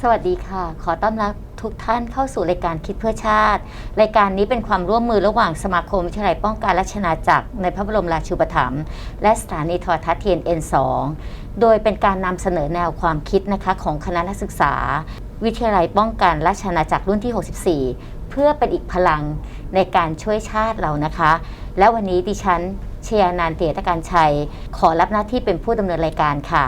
สวัสดีค่ะ ขอต้อนรับ ทุกท่านเข้าสู่รายการคิดเพื่อชาติ รายการนี้เป็นความร่วมมือระหว่างสมาคมวิทยาลัยป้องกันและชนาจักรในพระบรมราชูปถัมภ์และสถานีโทรทัศน์ TNN 2โดยเป็นการนำเสนอแนวความคิดนะคะของคณะนักศึกษา วิทยาลัยป้องกันและชนาจักรรุ่นที่ 64 เพื่อเป็นอีกพลังในการช่วยชาติเรานะคะ และวันนี้ดิฉันเชียร์นานเตียตการชัย ขอรับหน้าที่เป็นผู้ดำเนินรายการค่ะ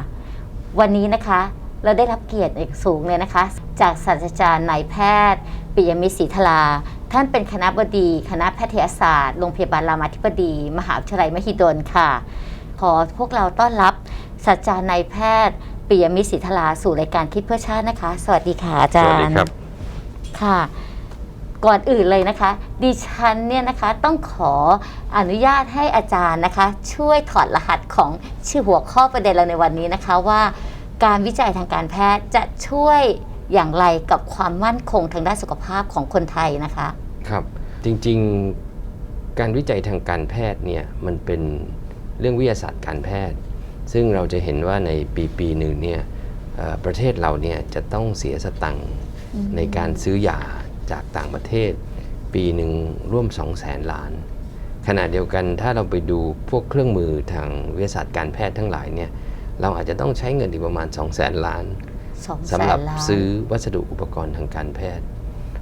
วันนี้นะคะ เราได้รับเกียรติอย่างสูงเลยนะคะ จากศาสตราจารย์นายแพทย์ปิยมิตรศรีธลาท่านเป็นคณะบดี คณะแพทยศาสตร์โรงพยาบาลรามาธิบดี มหาวิทยาลัยมหิดลค่ะ ขอพวกเราต้อนรับศาสตราจารย์นายแพทย์ปิยมิตรศรีธลาสู่รายการคิดเพื่อชาตินะคะ สวัสดีค่ะอาจารย์สวัสดีครับค่ะ ก่อนอื่นเลยนะคะ ดิฉันเนี่ยนะคะต้องขออนุญาตให้อาจารย์นะคะ ช่วยถอดรหัสของชื่อหัวข้อประเด็นเราในวันนี้นะคะว่า การวิจัยทางการแพทย์จะช่วยอย่างไรกับความมั่นคงทางด้านสุขภาพของคนไทยนะคะ ครับ จริงๆการวิจัยทางการแพทย์เนี่ยมันเป็นเรื่องวิทยาศาสตร์การแพทย์ ซึ่งเราจะเห็นว่าในปีปีหนึ่งเนี่ยเอ่อประเทศเราเนี่ยจะต้องเสียสตังค์ในการซื้อยาจากต่างประเทศ ปีหนึ่งร่วม 2 0 0แสนล้าน ขณะเดียวกันถ้าเราไปดูพวกเครื่องมือทางวิทยาศาสตร์การแพทย์ทั้งหลายเนี่ย เราอาจจะต้องใช้เงินอีกประมาณ 2 0 0แสนล้านสองแสสำหรับนล้านซื้อวัสดุอุปกรณ์ทางการแพทย์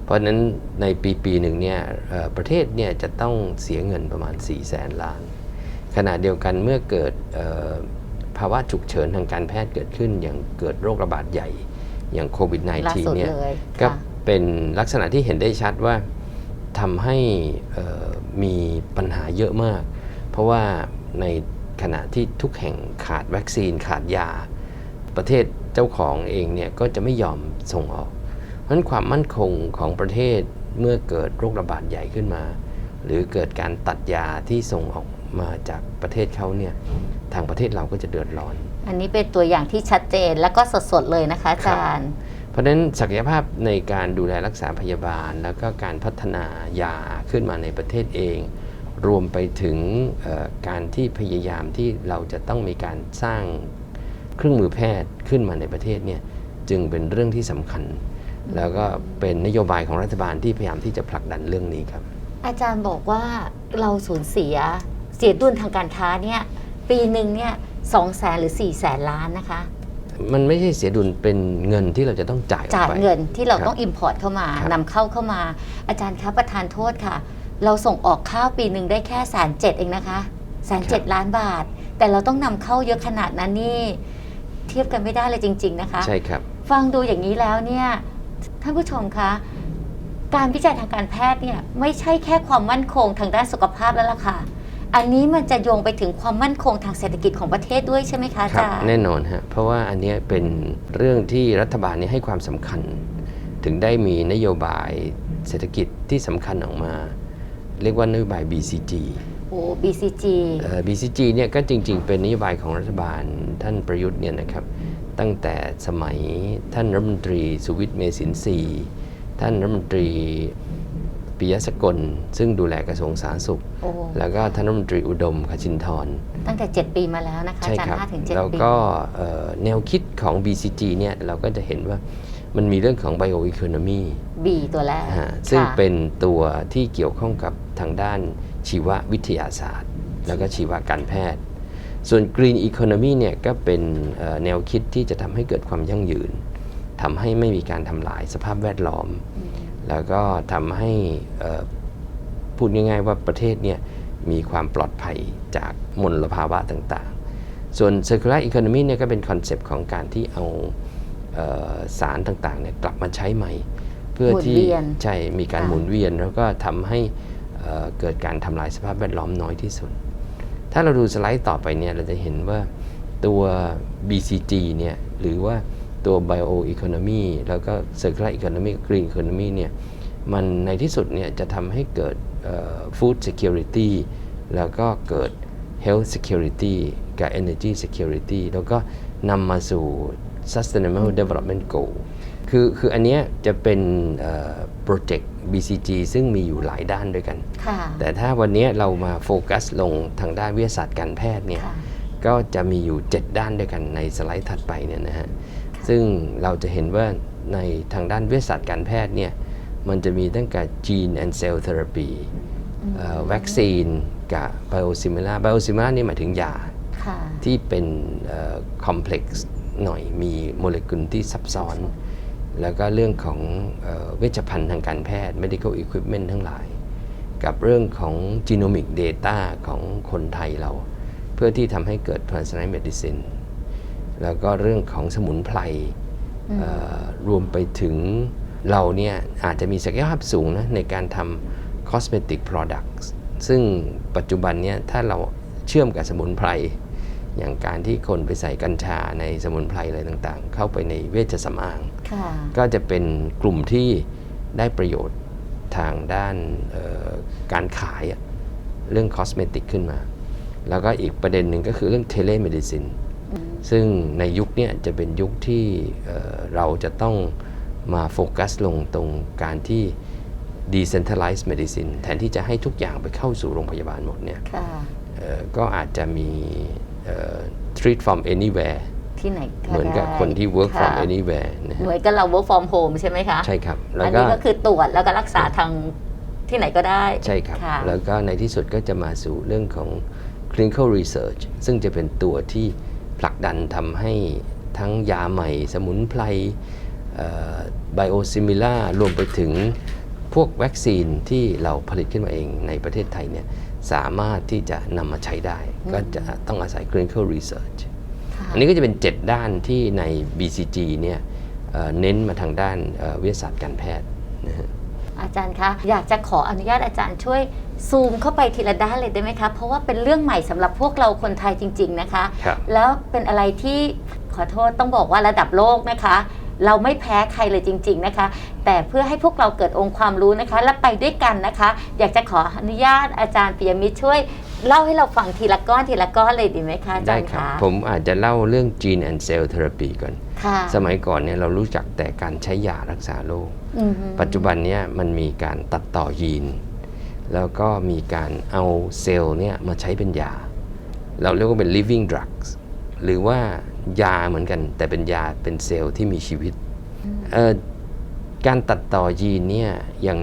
เพราะฉะนั้นในปีปีหนึ่งเนี่ยเอ่อประเทศเนี่ยจะต้องเสียเงินประมาณ 4 0 0แสนล้าน ขณะเดียวกันเมื่อเกิดเอ่อภาวะฉุกเฉินทางการแพทย์เกิดขึ้น อย่างเกิดโรคระบาดใหญ่อย่างโควิดล่าสุด -19 เนี่ยเลยก็ค่ะเป็นลักษณะที่เห็นได้ชัดว่าทำให้เอ่อมีปัญหาเยอะมาก เพราะว่าใน ขณะที่ทุกแห่งขาดวัคซีนขาดยา ประเทศเจ้าของเองเนี่ยก็จะไม่ยอมส่งออก เพราะฉะนั้นความมั่นคงของประเทศเมื่อเกิดโรคระบาดใหญ่ขึ้นมา หรือเกิดการตัดยาที่ส่งออกมาจากประเทศเขาเนี่ยทางประเทศเราก็จะเดือดร้อน อันนี้เป็นตัวอย่างที่ชัดเจนแล้วก็สดๆเลยนะคะอาจารย์ เพราะฉะนั้นศักยภาพในการดูแลรักษาพยาบาล แล้วก็การพัฒนายาขึ้นมาในประเทศเอง รวมไปถึงเอ่อการที่พยายามที่เราจะต้องมีการสร้างเครื่องมือแพทย์ขึ้นมาในประเทศเนี่ยจึงเป็นเรื่องที่สำคัญ แล้วก็เป็นนโยบายของรัฐบาลที่พยายามที่จะผลักดันเรื่องนี้ครับ อาจารย์บอกว่าเราสูญเสียเสียดุลทางการค้าเนี่ยปีหนึ่งเนี่ยสองแสนหรือ4ี่แสนล้านนะคะมันไม่ใช่เสียดุลเป็นเงินที่เราจะต้องจ่ายออกจ่ายไปเงินที่เราครับต้องอิมพอร์ตเข้ามาครับนำเข้าเข้ามา อาจารย์คะประทานโทษค่ะ เราส่งออกข้าวปีหนึ่งได้แค่แสนเจ็ดเองนะคะแสนเจ็ดล้านบาท แต่เราต้องนำเข้าเยอะขนาดนั้นนี่ เทียบกันไม่ได้เลยจริง ๆ นะคะ ใช่ครับ ฟังดูอย่างนี้แล้วเนี่ยท่านผู้ชมคะการวิจัยทางการแพทย์เนี่ยไม่ใช่แค่ความมั่นคงทางด้านสุขภาพแล้วล่ะค่ะ อันนี้มันจะโยงไปถึงความมั่นคงทางเศรษฐกิจของประเทศด้วยใช่ไหมคะอาครับจารย์แน่นอนฮะเพราะว่าอันเนี้ยเป็นเรื่องที่รัฐบาลเนี่ยให้ความสำคัญ ถึงได้มีนโยบายเศรษฐกิจที่สำคัญออกมา เรียกว่านโยบาย BCG โอ้ BCG เอ่อ BCG เนี่ยก็จริง ๆ เป็นนโยบายของรัฐบาลท่านประยุทธ์เนี่ยนะครับตั้งแต่สมัยท่านรัฐมนตรีสุวิทย์เมสินทรีย์ท่านรัฐมนตรีปิยะสกล ซึ่งดูแลกระทรวงสาธารณสุข โอ้แล้วก็ท่านรัฐมนตรีอุดมคชินทร์ตั้งแต่ 7 ปีมาแล้วนะคะใช่อาจารครับย์ห้าถึงเจ็ดแล้วปี ก็เอ่อแนวคิดของ BCG เนี่ยเราก็จะเห็นว่ามันมีเรื่องของ bioeconomy บีตัวแรกฮะซึ่งค่ะเป็นตัวที่เกี่ยวข้องกับ ทางด้านชีววิทยาศาสตร์ แล้วก็ชีวการแพทย์ ส่วน green economy เนี่ยก็เป็นเอ่อแนวคิดที่จะทำให้เกิดความยั่งยืนทำให้ไม่มีการทำลายสภาพแวดล้อม แล้วก็ทำให้เอ่อพูดง่ายๆว่าประเทศเนี่ยมีความปลอดภัยจากมลภาวะต่างๆ ส่วน circular economy เนี่ยก็เป็นคอนเซปต์ของการที่เอาเอ่อสารต่างๆเนี่ยกลับมาใช้ใหม่ เพื่อที่หมุนเวียนใช่มีการค่ะหมุนเวียนแล้วก็ทำให้ เกิดการทำลายสภาพแวดล้อมน้อยที่สุด ถ้าเราดูสไลด์ต่อไปเนี่ยเราจะเห็นว่าตัว BCG เนี่ยหรือว่าตัว bioeconomy แล้วก็ circular economy green economy เนี่ยมันในที่สุดเนี่ยจะทำให้เกิด food security แล้วก็เกิด health security กับ energy security แล้วก็นำมาสู่ sustainable development goal คือคืออันเนี้ยจะเป็นโปรเจกต์ BCG ซึ่งมีอยู่หลายด้านด้วยกันค่ะแต่ถ้าวันนี้เรามาโฟกัสลงทางด้านวิทยาศาสตร์การแพทย์เนี่ยค่ะก็จะมีอยู่ 7 ด้านด้วยกันในสไลด์ถัดไปเนี่ยนะฮะซึ่งเราจะเห็นว่าในทางด้านวิทยาศาสตร์การแพทย์เนี่ยมันจะมีตั้งแต่ gene and cell therapy เอ่อวัคซีนกับ biosimilar biosimilar นี่หมายถึงยาค่ะที่เป็นคอมเพล็กซ์หน่อยมีโมเลกุลที่ซับซ้อน แล้วก็เรื่องของเออเวชภัณฑ์ทางการแพทย์ medical equipment ทั้งหลาย กับเรื่องของ genomic data ของคนไทยเรา เพื่อที่ทำให้เกิด personalized medicine แล้วก็เรื่องของสมุนไพรเอ่อรวมไปถึงเราเนี่ยอาจจะมีศักยภาพสูงนะในการทำ cosmetic products ซึ่งปัจจุบันเนี่ยถ้าเราเชื่อมกับสมุนไพรอย่างการที่คนไปใส่กัญชาในสมุนไพรอะไรต่างๆ เข้าไปในเวชสำอางค่ะ ก็จะเป็นกลุ่มที่ได้ประโยชน์ทางด้านเอ่อการขายอะเรื่องคอสเมติกขึ้นมา แล้วก็อีกประเด็นหนึ่งก็คือเรื่องเทเลเมดิซินซึ่งในยุคเนี้ยจะเป็นยุคที่เอ่อเราจะต้องมาโฟกัสลงตรงการที่ decentralized medicine แทนที่จะให้ทุกอย่างไปเข้าสู่โรงพยาบาลหมดเนี่ยค่ะเอ่อก็อาจจะมีเอ่อ treat from anywhere ที่ไหนเหมือนกับคนที่ work ค่ะ from anywhere นะฮะเหมือนกับเรา work from home ใช่ไหมคะใช่ครับ แล้อัวนก็นี้ก็คือตรวจแล้วก็รักษาทางที่ไหนก็ได้ ใช่ครับ ค่ะ แล้วก็ในที่สุดก็จะมาสู่เรื่องของ clinical research ซึ่งจะเป็นตัวที่ผลักดันทำให้ทั้งยาใหม่ สมุนไพรไบโอซิมิล่ารวมไปถึงพวกวัคซีนที่เราผลิตขึ้นมาเองในประเทศไทยเนี่ยสามารถที่จะนำมาใช้ได้ ก็จะต้องอาศัย clinical research ค่ะ อันนี้ก็จะเป็น 7 ด้านที่ใน BCG เนี่ยเอ่อเน้นมาทางด้านเอ่อวิทยาศาสตร์การแพทย์นะฮะ อาจารย์คะอยากจะขออนุญาตอาจารย์ช่วยซูมเข้าไปทีละด้านเลยได้ไหมคะเพราะว่าเป็นเรื่องใหม่สำหรับพวกเราคนไทยจริง ๆนะคะ ครับ แล้วเป็นอะไรที่ขอโทษต้องบอกว่าระดับโลกนะคะ เราไม่แพ้ใครเลยจริง ๆนะคะ แต่เพื่อให้พวกเราเกิดองค์ความรู้นะคะ และไปด้วยกันนะคะ อยากจะขออนุญาตอาจารย์ปิยมิตรช่วย เล่าให้เราฟังทีละก้อนทีละก้อนเลยดีไหมคะอาจาได้รย์ครับ คะผมอาจจะเล่าเรื่อง gene and cell therapy ก่อน ค่ะสมัยก่อนเนี่ยเรารู้จักแต่การใช้ยารักษาโรค อือฮึปัจจุบันเนี่ยมันมีการตัดต่อยีน แล้วก็มีการเอาเซลล์เนี่ยมาใช้เป็นยา เราเรียกว่าเป็น living drugs หรือว่ายาเหมือนกัน แต่เป็นยาเป็นเซลล์ที่มีชีวิตเอ่อการตัดต่อยีนเนี่ยยัง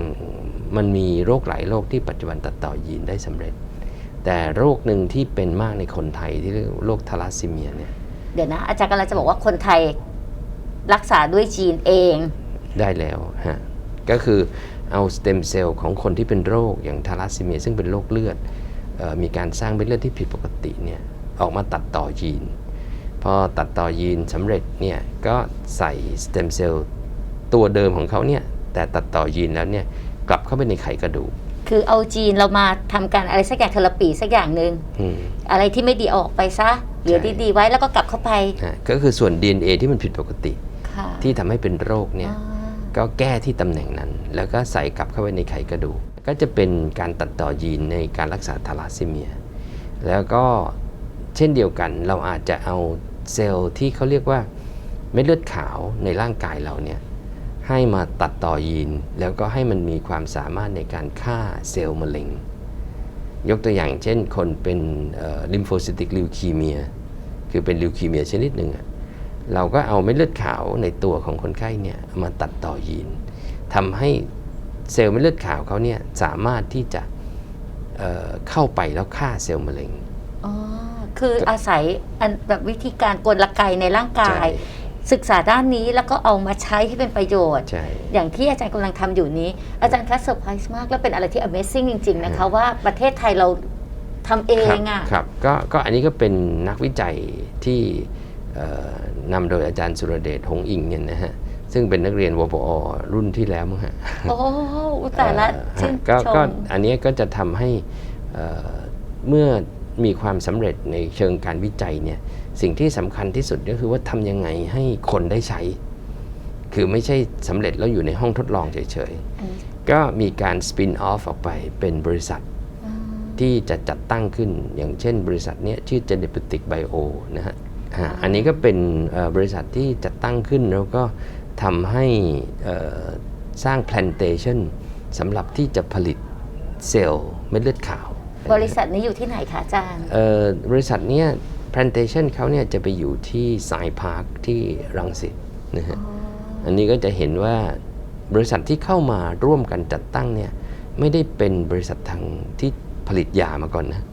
มันมีโรคหลายโรคที่ปัจจุบันตัดต่อยีนได้สำเร็จ แต่โรคหนึ่งที่เป็นมากในคนไทยที่เรียกว่าโรคทาลัสซีเมียเนี่ยเดี๋ยวนะ อาจารย์กำลังจะบอกว่าคนไทยรักษาด้วยจีนเองได้แล้วฮะก็คือเอาสเต็มเซลล์ของคนที่เป็นโรคอย่างทาลัสซีเมีย ซึ่งเป็นโรคเลือดเออมีการสร้างเม็ดเลือดที่ผิดปกติเนี่ยออกมาตัดต่อยีน พอตัดต่อยีนสำเร็จเนี่ยก็ใส่สเต็มเซลล์ตัวเดิมของเขาเนี่ยแต่ตัดต่อยีนแล้วเนี่ยกลับเข้าไปในไขกระดูก คือเอาจีนเรามาทำการอะไรสักอย่างเทอราปีสักอย่างหนึ่งอืมอะไรที่ไม่ดีเอาออกไปซะเหลือใช่ดีๆไว้แล้วก็กลับเข้าไปฮะก็คือส่วน DNA ที่มันผิดปกติค่ะที่ทำให้เป็นโรคเนี่ยอ่าก็แก้ที่ตำแหน่งนั้น แล้วก็ใส่กลับเข้าไปในไขกระดูก ก็จะเป็นการตัดต่อยีนในการรักษาทาลัสซีเมีย แล้วก็เช่นเดียวกันเราอาจจะเอาเซลล์ที่เขาเรียกว่าเม็ดเลือดขาวในร่างกายเราเนี่ย ให้มาตัดต่อยีน แล้วก็ให้มันมีความสามารถในการฆ่าเซลล์มะเร็ง ยกตัวอย่างเช่นคนเป็นลิมโฟซิติกลิวคีเมีย คือเป็นลิวคีเมียชนิดหนึ่งอะเราก็เอาเม็ดเลือดขาวในตัวของคนไข้เนี่ยมาตัดต่อยีนทำให้เซลล์เม็ดเลือดขาวเขาเนี่ยสามารถที่จะเอ่อเข้าไปแล้วฆ่าเซลล์มะเร็ง อ๋อ คืออาศัยอันแบบวิธีการกลไกในร่างกายใช่ ศึกษาด้านนี้แล้วก็เอามาใช้ให้เป็นประโยชน์ ใช่ อย่างที่อาจารย์กำลังทำอยู่นี้ อาจารย์คะเซอร์ไพรส์มาก แล้วเป็นอะไรที่ Amazing จริง ๆ นะคะ ว่าประเทศไทยเราทำเองอะ ครับครับก็ก็อันนี้ก็เป็นนักวิจัยที่เอ่อนำโดยอาจารย์สุรเดชหงส์อิงเนี่ยนะฮะ ซึ่งเป็นนักเรียนวปอรุ่นที่แล้วมั้งฮะโอ้อุยแต่ละเอ่อชื่นก็ชก็ม อันเนี้ยก็จะทำให้เอ่อเมื่อ มีความสำเร็จในเชิงการวิจัยเนี่ยสิ่งที่สำคัญที่สุดก็คือว่าทำยังไงให้คนได้ใช้ คือไม่ใช่สำเร็จแล้วอยู่ในห้องทดลองเฉยอันนี้ก็มีการสปินออฟออกไปเป็นบริษัทอืมที่จะจัดตั้งขึ้นอย่างเช่นบริษัทเนี้ยชื่อ Genetic Bio นะฮะอ่าอันนี้ก็เป็นเอ่อบริษัทที่จัดตั้งขึ้นแล้วก็ทำให้เอ่อสร้าง plantation สำหรับที่จะผลิตเซลล์เม็ดเลือดขาว บริษัทนี้อยู่ที่ไหนคะอาจารย์ เอ่อบริษัทเนี้ย plantation เขาเนี่ยจะไปอยู่ที่สายพาร์คที่รังสิตนะฮะ อันนี้ก็จะเห็นว่าบริษัทที่เข้ามาร่วมกันจัดตั้งเนี่ยไม่ได้เป็นบริษัททางที่ผลิตยามาก่อนนะ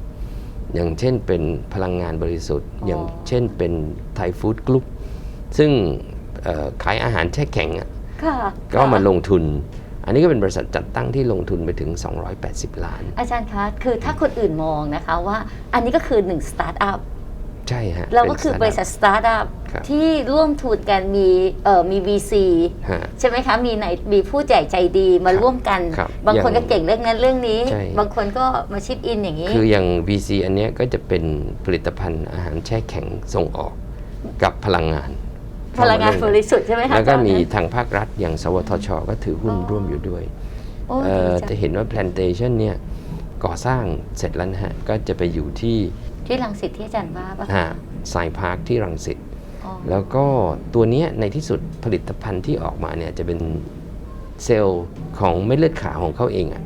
อย่างเช่นเป็นพลังงานบริสุทธิ์ อ๋ออ อย่างเช่นเป็นไทยฟู้ดกรุ๊ปซึ่งเอ่อขายอาหารแช่แข็งอะค่ะก็มาลงทุน อันนี้ก็เป็นบริษัทจัดตั้งที่ลงทุนไปถึง 280 ล้าน อาจารย์คะ คือถ้าคนอื่นมองนะคะว่าอันนี้ก็คือหนึ่งสตาร์ทอัพใช่ฮะแล้วก็เป็นคือบริษัท startup สตาร์ทอัพครับที่ร่วมทุนกันมีเอ่อมี VC ฮะใช่ไหมคะมีไหนมีผู้ใหญ่ใจดีมาครับร่วมกันครับบางคนอย่างก็เก่งเรื่องนั้นเรื่องนี้ใช่บางคนก็มาชิปอินอย่างนี้ คืออย่าง VC อันเนี้ยก็จะเป็นผลิตภัณฑ์อาหารแช่แข็งส่งออกกับพลังงาน พลังงานบริสุทธิ์ใช่ไหมคะแล้วก็อาจารย์มีทางภาครัฐอย่างสวทช ก็ถือหุ้นอ๋อร่วมอยู่ด้วยโอ้เอ่ดีอจังจะเห็นว่า plantation เนี่ยก่อสร้างเสร็จแล้วนะฮะ ก็จะไปอยู่ที่ที่รังสิตที่อาจารย์ว่าปะหาสายพาร์คที่รังสิตอ๋อแล้วก็ตัวเนี้ยในที่สุดผลิตภัณฑ์ที่ออกมาเนี่ยจะเป็นเซลล์ของเม็ดเลือดขาวของเขาเองอะ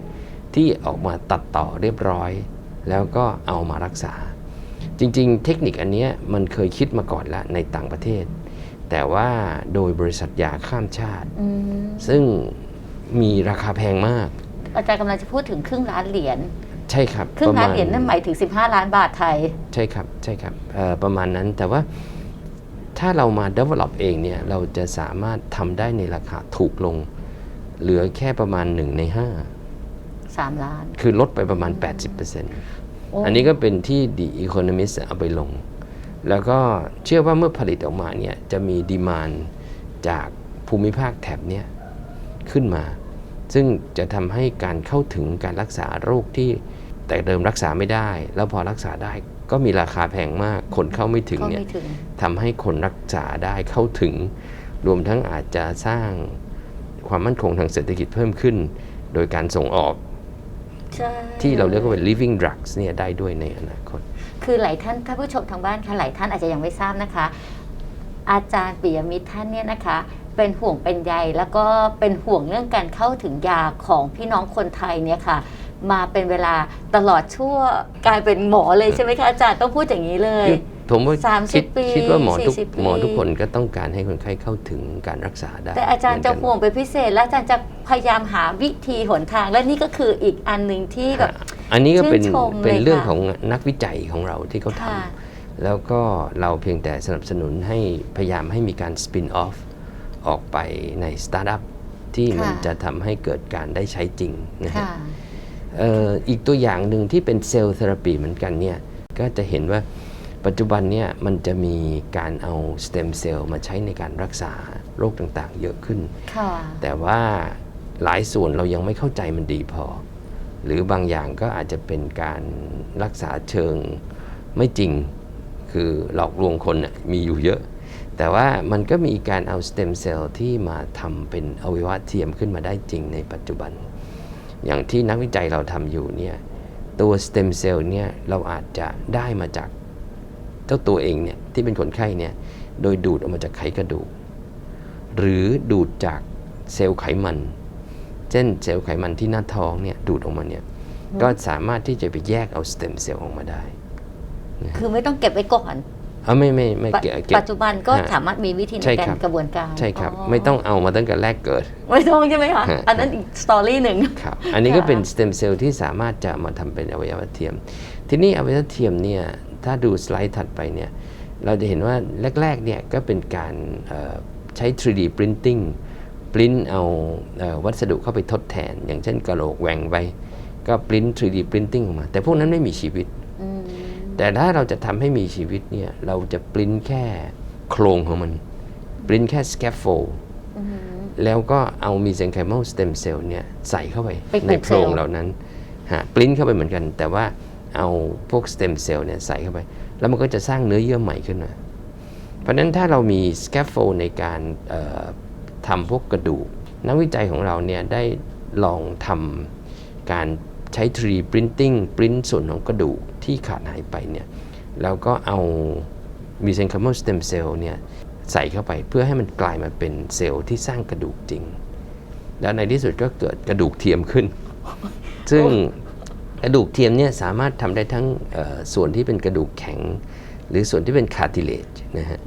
ที่ออกมาตัดต่อเรียบร้อย แล้วก็เอามารักษา จริง ๆ เทคนิคอันเนี้ยมันเคยคิดมาก่อนแล้วในต่างประเทศ แต่ว่าโดยบริษัทยาข้ามชาติ อืมซึ่งมีราคาแพงมาก อาจารย์กำลังจะพูดถึงครึ่งล้านเหรียญใช่ครับครึ่งล้านประมณเหรียญนั่นหมายถึง 15 ล้านบาทไทย ใช่ครับใช่ครับเอ่อประมาณนั้นแต่ว่าถ้าเรามา develop เองเนี่ยเราจะสามารถทำได้ในราคาถูกลง เหลือแค่ประมาณ 1 ใน 3 ล้าน5 คือลดไปประมาณ 80%โอ้อันนี้ก็เป็นที่ The Economist เอาไปลง แล้วก็เชื่อว่าเมื่อผลิตออกมาเนี่ยจะมีดีมานจากภูมิภาคแถบเนี้ยขึ้นมา ซึ่งจะทำให้การเข้าถึงการรักษาโรคที่แต่เดิมรักษาไม่ได้ แล้วพอรักษาได้ก็มีราคาแพงมาก คนเข้าไม่ถึงก็เนี่ยไม่ถึงทำให้คนรักษาได้เข้าถึง รวมทั้งอาจจะสร้างความมั่นคงทางเศรษฐกิจเพิ่มขึ้น โดยการส่งออกใช่ที่เราเรียกว่าเป็น living drugs เนี่ยได้ด้วยในอนาคต คือหลายท่านท่านผู้ชมทางบ้านค่ะหลายท่านอาจจะยังไม่ทราบนะคะ อาจารย์ปิยมิตรท่านเนี่ยนะคะ เป็นห่วงเป็นใยแล้วก็เป็นห่วงเรื่องการเข้าถึงยาของพี่น้องคนไทยเนี่ยค่ะ มาเป็นเวลาตลอดชั่วกลายเป็นหมอเลยใช่ไหมคะอาจารย์ต้องพูดอย่างนี้เลยคือผมว่าสามสิคิบดปีคิดว่าหมอทุกสี่สิบปี หมอทุกคนก็ต้องการให้คนไข้เข้าถึงการรักษาได้แต่อาจารย์จะเหมืนกัน ห่วงเป็นพิเศษ และอาจารย์จะพยายามหาวิธีหนทาง และนี่ก็คืออีกอันหนึ่งที่แบบ อันนี้ก็เป็นชื่นชมเป็นเลยเรื่องค่ะ ของนักวิจัยของเราที่เขาทค่ะำแล้วก็เราเพียงแต่สนับสนุนให้พยายามให้มีการสปินออฟออกไปในสตาร์ทอัพที่มันค่ะ จะทำให้เกิดการได้ใช้จริงนะฮะ ค่ะ เอ่ออีกตัวอย่างหนึ่งที่เป็นเซลล์เทอราปีเหมือนกันเนี่ยก็จะเห็นว่าปัจจุบันเนี่ยมันจะมีการเอาสเต็มเซลล์มาใช้ในการรักษาโรคต่างๆ เยอะขึ้น ค่ะ แต่ว่าหลายส่วนเรายังไม่เข้าใจมันดีพอ หรือบางอย่างก็อาจจะเป็นการรักษาเชิงไม่จริง คือหลอกลวงคนมีอยู่เยอะ แต่ว่ามันก็มีการเอาสเต็มเซลล์ที่มาทำเป็นอวัยวะเทียมขึ้นมาได้จริงในปัจจุบัน อย่างที่นักวิจัยเราทำอยู่เนี่ยตัวสเต็มเซลล์เนี่ยเราอาจจะได้มาจากเจ้าตัวเองเนี่ยที่เป็นคนไข้เนี่ยโดยดูดออกมาจากไขกระดูก หรือดูดจากเซลล์ไขมัน เช่นเซลล์ไขมันที่หน้าท้องเนี่ยดูดออกมาเนี่ยก็สามารถที่จะไปแยกเอาสเต็มเซลล์ออกมาได้ คือไม่ต้องเก็บไว้ก่อนเออไม่ไม่ไม่ปะเกี่ยวเกี่ยวปัจจุบันก็ฮะสามารถมีวิธีในใช่กาครัรบกระบวนการ ใช่ครับ ไม่ต้องเอามาตั้งแต่แรกเกิด ไม่ต้องใช่ไหมคะฮะอันนั้นอีกสตอรี่หนึ่งครับอันนี้ก็ค่ะเป็นสเต็มเซลล์ที่สามารถจะมาทำเป็นอวัยวะเทียม ทีนี้อวัยวะเทียมเนี่ยถ้าดูสไลด์ถัดไปเนี่ยเราจะเห็นว่าแรกๆเนี่ยก็เป็นการเอ่อใช้ 3D printing ปริ้นเอาเอ่อวัสดุเข้าไปทดแทน อย่างเช่นกระโหลกแหว่งไปก็ปริ้น 3D printing ออกมา แต่พวกนั้นไม่มีชีวิตอืมแต่ถ้าเราจะทำให้มีชีวิตเนี่ยเราจะปริ้นแค่โครงของมัน ปริ้นแค่ scaffold อืมแล้วก็เอามีเซนไคม a l สเต็มเซลล์เนี่ยใส่เข้าไปไปปลูกในโพรงเซลล์เหล่านั้นฮะปริ้นเข้าไปเหมือนกัน แต่ว่าเอาพวกสเต็มเซลล์เนี่ยใส่เข้าไป แล้วมันก็จะสร้างเนื้อเยื่อใหม่ขึ้นมาเพราะฉะนั้นถ้าเรามี scaffold ในการเอ่อ ทำพวกกระดูก นักวิจัยของเราเนี่ยได้ลองทำการใช้ 3D printing ปริ้นส่วนของกระดูกที่ขาดหายไปเนี่ยแล้วก็เอามีเซนคา m ม s สเต็มเซลล์เนี่ยใส่เข้าไปเพื่อให้มันกลายมาเป็นเซลล์ที่สร้างกระดูกจริง แล้วในที่สุดก็เกิดกระดูกเทียมขึ้น ซึ่งกระดูกเทียมเนี่ยสามารถทำได้ทั้งเอ่อส่วนที่เป็นกระดูกแข็ง หรือส่วนที่เป็นคาร์ติเลจนะฮะ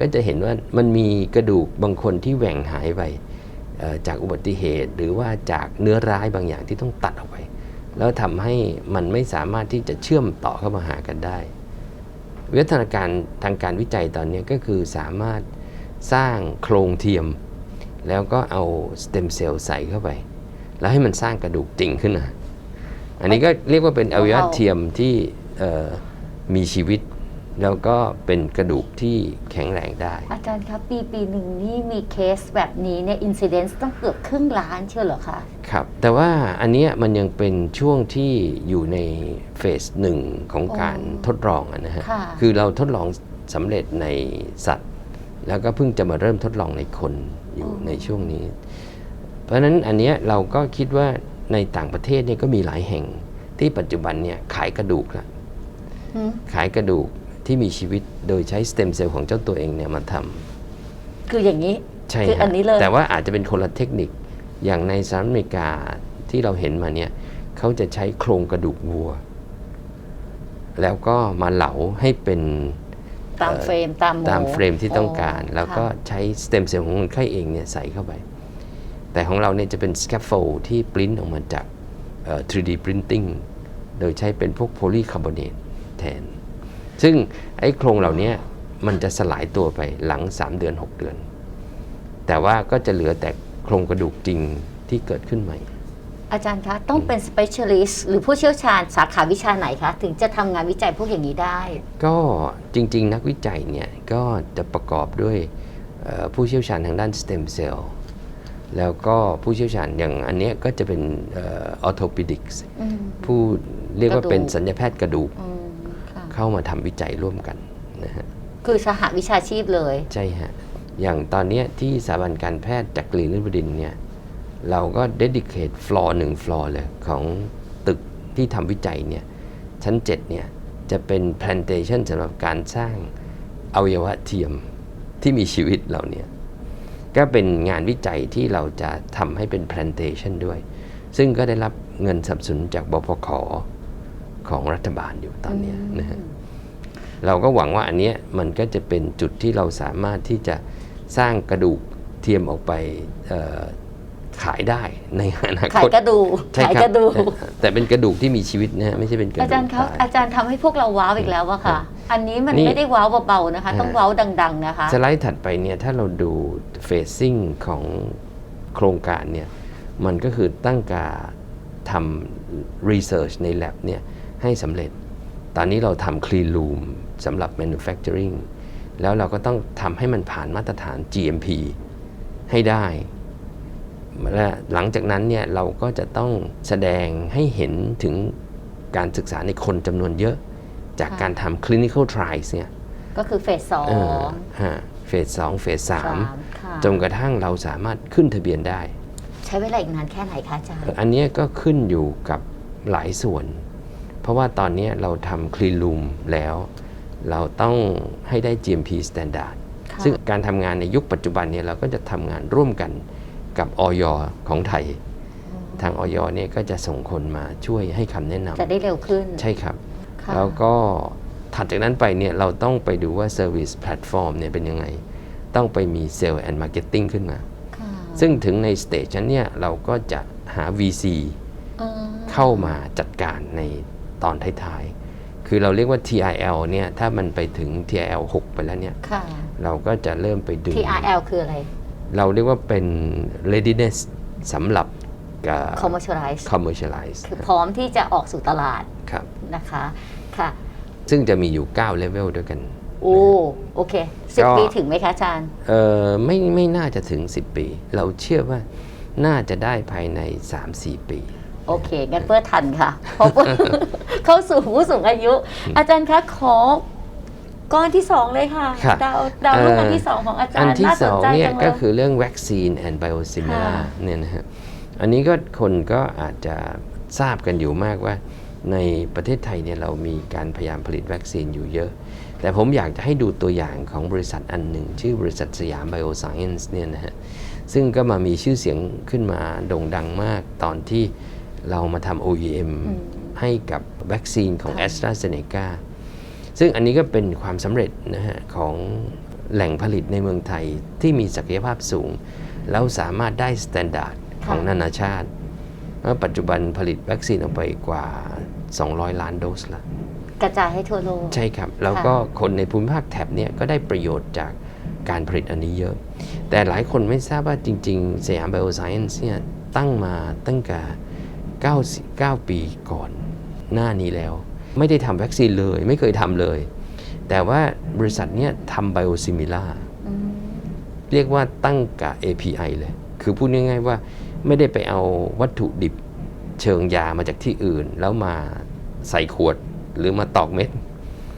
ก็จะเห็นว่ามันมีกระดูกบางคนที่แหว่งหายไปจากอุบัติเหตุ หรือว่าจากเนื้อร้ายบางอย่างที่ต้องตัดออกไป แล้วทำให้มันไม่สามารถที่จะเชื่อมต่อเข้ามาหากันได้ วิวัฒนาการทางการวิจัยตอนนี้ก็คือสามารถสร้างโครงเทียม แล้วก็เอาสเต็มเซลล์ใส่เข้าไป แล้วให้มันสร้างกระดูกจริงขึ้นมาอันนี้ก็เรียกว่าเป็นอวัยวะเทียมที่มีชีวิต แล้วก็เป็นกระดูกที่แข็งแรงได้ อาจารย์ครับปีปีหนึ่งนี่มีเคสแบบนี้เนี่ยอินซิเดนซ์ต้องเกือบครึ่งล้านเชื่อเหรอคะครับ แต่ว่าอันเนี้ยมันยังเป็นช่วงที่อยู่ในเฟสหนึ่งของการอ๋อทดลองอะนะฮะค่ะคือเราทดลองสำเร็จในสัตว์ แล้วก็เพิ่งจะมาเริ่มทดลองในคนอยู่ในช่วงนี้ เพราะฉะนั้นอันเนี้ยเราก็คิดว่าในต่างประเทศเนี่ยก็มีหลายแห่งที่ปัจจุบันเนี่ยขายกระดูกละหืมขายกระดูก ที่มีชีวิตโดยใช้สเต็มเซลล์ของเจ้าตัวเองเนี่ยมาทำคืออย่างนี้ใช่คือฮะอันนี้เลยแต่ว่าอาจจะเป็นคนละเทคนิคอย่างในสหรัฐอเมริกาที่เราเห็นมาเนี่ยเขาจะใช้โครงกระดูกวัว แล้วก็มาเหลาให้เป็นตามเฟรมตามโมตามเฟรมที่ต้องการอ๋อแล้วก็ค่ะใช้สเต็มเซลล์ของคนไข้เองเนี่ยใส่เข้าไป แต่ของเราเนี่ยจะเป็น scaffold ที่ปริ้นออกมาจากเอ่อ 3D printing โดยใช้เป็นพวกโพลีคาร์บอเนตแทน ซึ่งไอ้โครงเหล่านี้มันจะสลายตัวไปหลัง 3 เดือน 6 เดือน แต่ว่าก็จะเหลือแต่โครงกระดูกจริงที่เกิดขึ้นใหม่ อาจารย์คะ ต้องเป็น specialist หรือผู้เชี่ยวชาญสาขาวิชาไหนคะ ถึงจะทำงานวิจัยพวกอย่างนี้ได้ ก็จริง ๆ นักวิจัยเนี่ย ก็จะประกอบด้วยเอ่อผู้เชี่ยวชาญทางด้านสเต็มเซลล์แล้วก็ผู้เชี่ยวชาญอย่างอันเนี้ยก็จะเป็นออ t h o p e d i c s อืมผู้เรียกว่าเป็นกระดูกสัญญาแพทย์กระดูกอืมค่ะ เข้ามาทำวิจัยร่วมกันนะฮะคือสหวิชาชีพเลย ใช่ฮะ อย่างตอนเนี้ยที่สถาบันการแพทย์จากกรีนบดินทร์เนี่ย เราก็เดดิเคทฟลอร์หนึ่งฟลอร์เลย ของตึกที่ทำวิจัยเนี่ย ชั้น 7 เนี่ย จะเป็น plantation สำหรับการสร้างอวัยวะเทียมที่มีชีวิตเราเนี่ย ก็เป็นงานวิจัยที่เราจะทำให้เป็น plantation ด้วย ซึ่งก็ได้รับเงินสนับสนุนจากบพข ของรัฐบาลอยู่ตอนเนี้ยนะฮะเราก็หวังว่าอันเนี้ยมันก็จะเป็นจุดที่เราสามารถที่จะสร้างกระดูกเทียมออกไปเอ่อขายได้ในอนาขาคยตกระดูกใช่ขายคกรับระดูกแต่เป็นกระดูกที่มีชีวิตนะฮะไม่ใช่เป็นกระอาดูจารกย์ครับตายอาจารย์ทำให้พวกเราว้าวอีกแล้วอะค่ะ อันนี้มันนี่ไม่ได้ว้าวเบาๆนะคะ ต้องอ่าว้าวดัง ๆ นะคะสไลด์ถัดไปเนี่ยถ้าเราดูเฟซซิ่งของโครงการเนี่ยมันก็คือตั้งการทำรีเสิร์ชใน lab เนี่ย ให้สำเร็จ ตอนนี้เราทำ clean room สำหรับ manufacturing แล้วเราก็ต้องทำให้มันผ่านมาตรฐาน GMP ให้ได้ และหลังจากนั้นเนี่ยเราก็จะต้องแสดงให้เห็นถึงการศึกษาในคนจำนวนเยอะ จากค่ะการทำ clinical trials เนี่ยก็คือเฟสสองเออฮะเฟสสองเฟสสามค่ะจนกระทั่งเราสามารถขึ้นทะเบียนได้ ใช้เวลาอีกนานแค่ไหนคะอาจารย์ อันเนี้ยก็ขึ้นอยู่กับหลายส่วน เพราะว่าตอนเนี้ยเราทำ clean room แล้ว เราต้องให้ได้ GMP standard ค่ะซึ่งการทำงานในยุคปัจจุบันเนี่ยเราก็จะทำงานร่วมกันกับออยของไทย ทางออยเนี่ยก็จะส่งคนมาช่วยให้คำแนะนจะได้เร็วขึ้นำใช่ครับค่ะแล้วก็ถัดจากนั้นไปเนี่ยเราต้องไปดูว่า Service Platform เนี่ยเป็นยังไง ต้องไปมี Sale and Marketing ขึ้นมาค่ะซึ่งถึงในสเตจนั้นเนี่ยเราก็จะหา VC อืมเข้ามาจัดการใน ตอนท้ายๆ คือเราเรียกว่า TRL เนี่ยถ้ามันไปถึง TRL 6 ไปแล้วเนี่ยค่ะ เราก็จะเริ่มไปดึง TRL คืออะไร เราเรียกว่าเป็น readiness สำหรับกับ commercialize commercialize คือพร้อมที่จะออกสู่ตลาดครับ นะคะ ค่ะ ซึ่งจะมีอยู่ 9 เลเวลด้วยกัน โอ้ โอเคสิบก็ ปีถึงไหมคะอาจารย์ เออไม่ไม่น่าจะถึง 10 ปี เราเชื่อว่าน่าจะได้ภายใน 3-4 ปี โอเค งั้นเพื่อทันค่ะเพราะเปิ้ลเข้าสู่ผู้สูงอายุ อาจารย์คะขอก้อนที่สองเลยค่ะครับดาวดาวรุ่งเอ่ออัอันที่สองของอาจารอันย์ที่น่าสสนองใจเนี่ยจังเลก็ยคือเรื่องวัคซีน and biosimilar ค่ะเนี่ยนะฮะอันนี้ก็คนก็อาจจะทราบกันอยู่มากว่า ในประเทศไทยเนี่ยเรามีการพยายามผลิตวัคซีนอยู่เยอะ แต่ผมอยากจะให้ดูตัวอย่างของบริษัทอันหนึ่ง ชื่อบริษัทสยามไบโอไซเอนซ์เนี่ยนะฮะซึ่งก็มามีชื่อเสียงขึ้นมาโด่งดังมากตอนที่ เรามาทำ OEM อืมให้กับวัคซีนของค่ะ a s t r a z เซ e c a ซึ่งอันนี้ก็เป็นความสำเร็จนะฮะของแหล่งผลิตในเมืองไทยที่มีศักยภาพสูง แล้วสามารถได้สแตนดาร์ดของนานาชาติเพราะปัจจุบันผลิตวัคซีนออกไปกว่า 200 ล้านโดสละกระจายให้ทั่วโลก ใช่ครับ แล้วก็คนในภูมิภาคแถบเนี่ยก็ได้ประโยชน์จากการผลิตอันนี้เยอะ แต่หลายคนไม่ทราบว่าจริง ๆ สยามไบโอไซเอนซ์เนี่ยตั้งมาตั้งแต่ 99 ปีก่อนหน้านี้แล้ว ไม่ได้ทำวัคซีนเลยไม่เคยทำเลย แต่ว่าบริษัทเนี้ยทำไบโอซิมิลาอืมเรียกว่าตั้งกับ API เลย คือพูดง่ายๆว่าไม่ได้ไปเอาวัตถุดิบเชิงยามาจากที่อื่น แล้วมาใส่ขวดหรือมาตอกเม็ด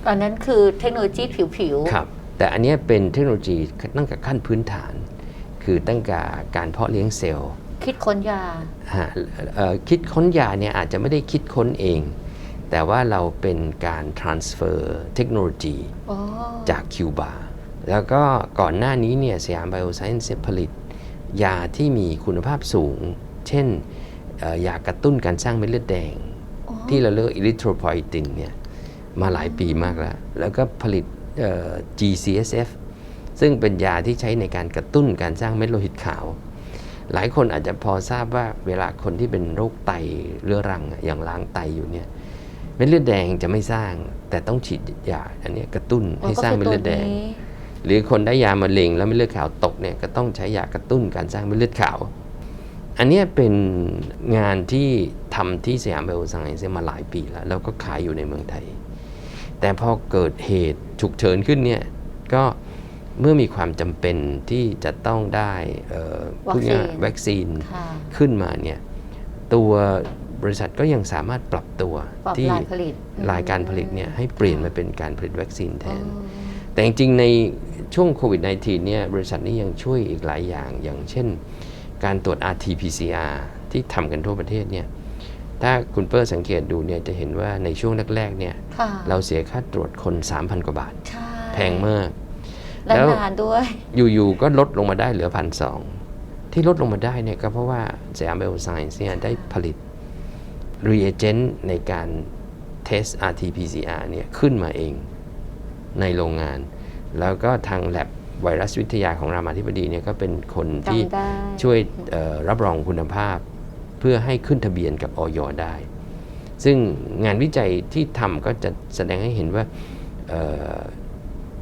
ตอนนั้นคือเทคโนโลยีผิวๆครับ แต่อันเนี้ยเป็นเทคโนโลยีตั้งแต่ขั้นพื้นฐาน คือตั้งแต่การเพาะเลี้ยงเซลล์ คิดค้นยาฮะเอ่อคิดค้นยาเนี่ยอาจจะไม่ได้คิดค้นเอง แต่ว่าเราเป็นการ transfer เทคโนโลยีอ๋อจากคิวบาแล้วก็ก่อนหน้านี้เนี่ยสยามไบโอไซเอนซ์ผลิต ยาที่มีคุณภาพสูง เช่นเอ่อยากระตุ้นการสร้างเม็ดเลือดแดงอ๋อที่เราเรียกอิริโทรพอยตินเนี่ยมาหลายปีมากแล้ว แล้วก็ผลิตเอ่อ GCSF ซึ่งเป็นยาที่ใช้ในการกระตุ้นการสร้างเม็ดโลหิตขาว หลายคนอาจจะพอทราบว่าเวลาคนที่เป็นโรคไตเรื้อรังอะอย่างล้างไตอยู่เนี่ยเม็ดเลือดแดงจะไม่สร้าง แต่ต้องฉีดยาอันเนี้ยกระตุ้นให้สร้างเม็ดเลือดแดง หรือคนได้ยามะเร็งแล้วเม็ดเลือดขาวตกเนี่ยก็ต้องใช้ยากระตุ้นการสร้างเม็ดเลือดขาว อันเนี้ยเป็นงานที่ทำที่สยามไบโอไซเอนซ์มาหลายปีแล้วแล้วก็ขายอยู่ในเมืองไทย แต่พอเกิดเหตุฉุกเฉินขึ้นเนี่ยก็ เมื่อมีความจำเป็นที่จะต้องได้เอ่อวัคซีนพูดง่ายๆวัคซีนค่ะขึ้นมาเนี่ยตัวบริษัทก็ยังสามารถปรับตัวปรับที่ลายผลิตรายการผลิตเนี่ยให้เปลี่ยนมาเป็นการผลิตวัคซีนแทอ๋อนแต่จริงๆในช่วงโควิด -19 เนี่ยบริษัทนี้ยังช่วยอีกหลายอย่าง อย่างเช่น การตรวจ RT-PCR ที่ทำกันทั่วประเทศเนี่ยถ้าคุณเปอร์สังเกตดูเนี่ยจะเห็นว่าในช่วงแรกๆเนี่ยค่ะเราเสียค่าตรวจคน 3,000 กว่าบาทใช่แพงมาก และแล้วนานด้วย อยู่ๆก็ลดลงมาได้เหลือพันสองที่ลดลงมาได้เนี่ยก็เพราะว่าสยามไบโอไซน์เนี่ยได้ผลิต reagent ในการ test RT-PCR เนี่ยขึ้นมาเองในโรงงาน แล้วก็ทาง lab ไวรัสวิทยาของรามาธิบดีเนี่ยก็เป็นคนที่จำได้ช่วยเอ่อรับรองคุณภาพ เพื่อให้ขึ้นทะเบียนกับออยได้ ซึ่งงานวิจัยที่ทำก็จะแสดงให้เห็นว่า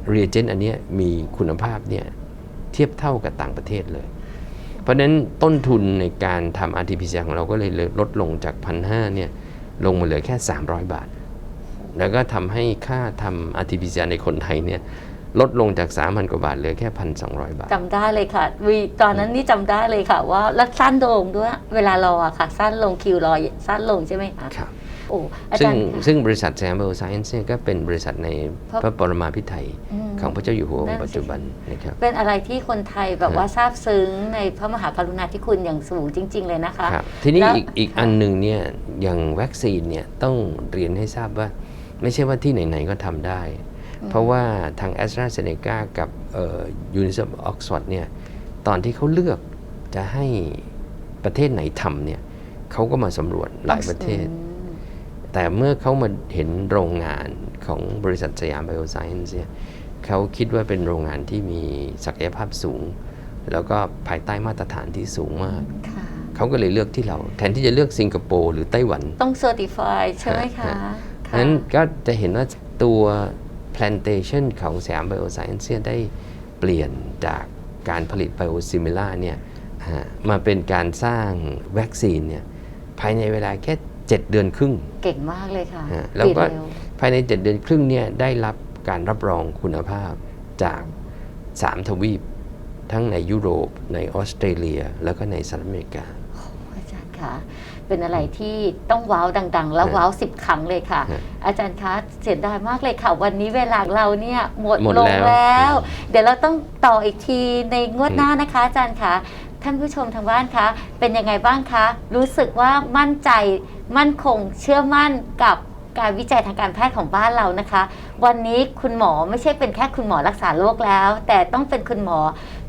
เอ่อ reagent อันเนี้ยมีคุณภาพเนี่ยเทียบเท่ากับต่างประเทศเลย เพราะฉะนั้นต้นทุนในการทำ RT-PCR ของเราก็เลยลดลงจาก 1,500เนี่ยลงมาเหลือแค่ 300 บาท แล้วก็ทำให้ค่าทำ RT-PCR ในคนไทยเนี่ยลดลงจาก 3,000 กว่าบาทเหลือแค่ 1,200 บาทจำได้เลยค่ะวีตอนนั้นนี่จำได้เลยค่ะ ว่าแล้วสั้นลงด้วยเวลารออะค่ะ สั้นลงคิวรอสั้นลงใช่ไหมคะครับ โอ้อาซึ่จางรย์ค่ะซึ่งบริษัท s a m p l e Science เนี่ยก็เป็นบริษัทในพระพระปรมาภิไธยอืมของพระเจ้าอยู่หัวองนั่นค์ปัจสิจุบันนะครับเป็นอะไรที่คนไทยแบบฮะว่าซาบซึ้งในพระมหากรุณาธิคุณอย่างสูงจริง ๆ เลยนะคะครับทีนี้แล้วอีกอีกค่ะอันหนึ่งเนี่ยอย่างวัคซีนเนี่ยต้องเรียนให้ทราบว่าไม่ใช่ว่าที่ไหน ๆ ก็ทำได้ เพราะว่าทาง a s t r a z เซ e c a กับเอ่อ University of Oxford เนี่ยตอนที่เขาเลือกจะให้ประเทศไหนทำเนี่ยเขาก็มาสำรวจหลายประเทศอืม แต่เมื่อเขามาเห็นโรงงานของบริษัทสยามไบโอไซเอนซ์เนี่ยเขาคิดว่าเป็นโรงงานที่มีศักยภาพสูง แล้วก็ภายใต้มาตรฐานที่สูงมากค่ะเขาก็เลยเลือกที่เรา แทนที่จะเลือกสิงคโปร์หรือไต้หวัน ต้องเซอร์ติฟายใช่ไหมคะฮะค่ะนั้นก็จะเห็นว่าตัว plantation ของสยามไบโอไซเอนซ์ได้เปลี่ยนจากการผลิตไบโอซิมิลาเนี่ยฮะมาเป็นการสร้างวัคซีนเนี่ยภายในเวลาแค่ 7 เดือนครึ่ง เก่งมากเลยค่ะฮะแล้วก็ปิดเร็วภายใน 7 เดือนครึ่งเนี่ยได้รับการรับรองคุณภาพจาก 3 ทวีป ทั้งในยุโรป ในออสเตรเลีย แล้วก็ในสหรัฐอเมริกาอาจารย์คะเป็นอะไรที่ต้องว้าวดัง ๆ แล้วฮะว้าวสิบครั้งเลยค่ะฮะอาจารย์คะเสียดายมากเลยค่ะ วันนี้เวลาเราเนี่ยหมดหมดลงแล้วแล้วอืมเดี๋ยวเราต้องต่ออีกทีในงวดหน้านะคะ อาจารย์คะ ท่านผู้ชมทางบ้านคะ เป็นยังไงบ้างคะ รู้สึกว่ามั่นใจ มั่นคง เชื่อมั่นกับการวิจัยทางการแพทย์ของบ้านเรานะคะ วันนี้คุณหมอไม่ใช่เป็นแค่คุณหมอรักษาโรคแล้ว แต่ต้องเป็นคุณหมอ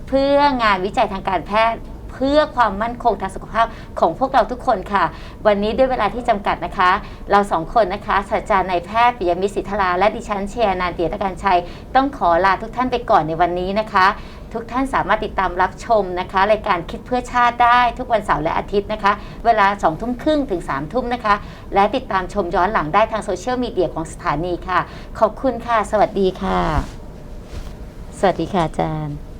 เพื่องานวิจัยทางการแพทย์ เพื่อความมั่นคงทางสุขภาพของพวกเราทุกคนค่ะ วันนี้ด้วยเวลาที่จำกัดนะคะ เราสองคนนะคะศาสตราจารย์นายแพทย์ปิยมิตรสิทธาราและดิฉันเชียร์นานเตียตะการชัย ต้องขอลาทุกท่านไปก่อนในวันนี้นะคะ ทุกท่านสามารถติดตามรับชมนะคะรายการคิดเพื่อชาติได้ทุกวันเสาร์และอาทิตย์นะคะ เวลา2องทุ่มครึ่งถึง3ามทุ่มนะคะ และติดตามชมย้อนหลังได้ทางโซเชียลมีเดียของสถานีค่ะ ขอบคุณค่ะ สวัสดีค่ะ สวัสดีค่ะอาจารย์